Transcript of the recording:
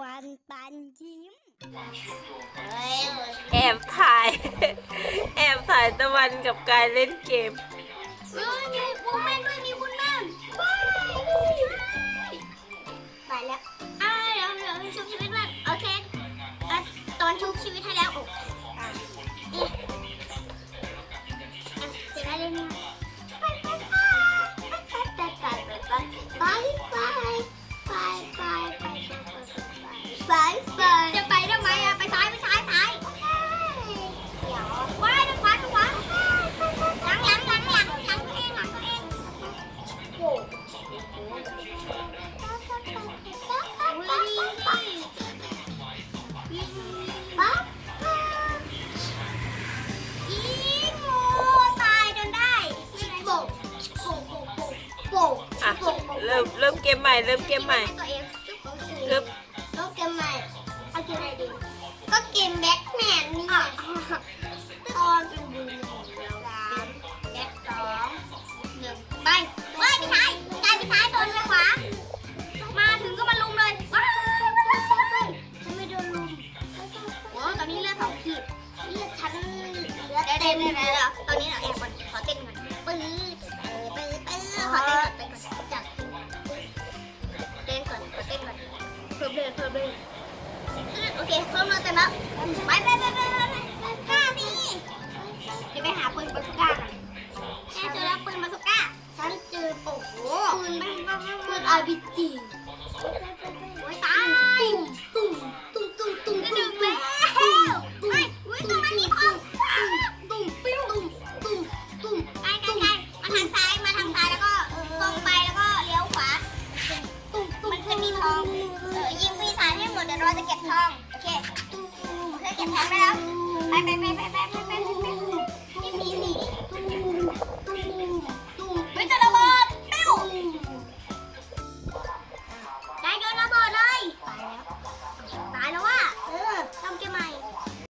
วันปันยิ้มเฮ้ยแอบถ่าย แอบถ่ายตะวันกับการเล่นเกมเฮ้ยมีบุ้มแม่ มเริ่มเกมใหม่ เริ่มเกมใหม่ตัวเองปึ๊บแล้วเกมใหม่เอาเกมอะไรดี ก็เกมแบ็คแมนนี่ไงตอนเป็นบูมสามแบ็คสองหนึ่งไปเฮ้ยไม่ใช่กลายเป็นซ้ายตัวไปขวา มาถึงก็มาลุมเลยว้ายฉันไม่โดนลุมโอ้ตอนนี้เลือดสองขีดเลือดฉันเหลือเต็มเลยแล้วตอนนี้เราแอบก่อนขอเต้นก่อน พิ่มเลยโอเคเพิ่มเลยเต็มแล้วไปไปไปไปไปไปกล้านี่เดี๋ยวไปหาปืนบาสุก้ากันแม่เจอแล้วปืนบาสุก้าฉันเจอโอ้โหปืนบ้าบ้าปืนอาร์บีจี ทองโอเคเธอเก็บทองได้แล้ว ไปไปไปไปไป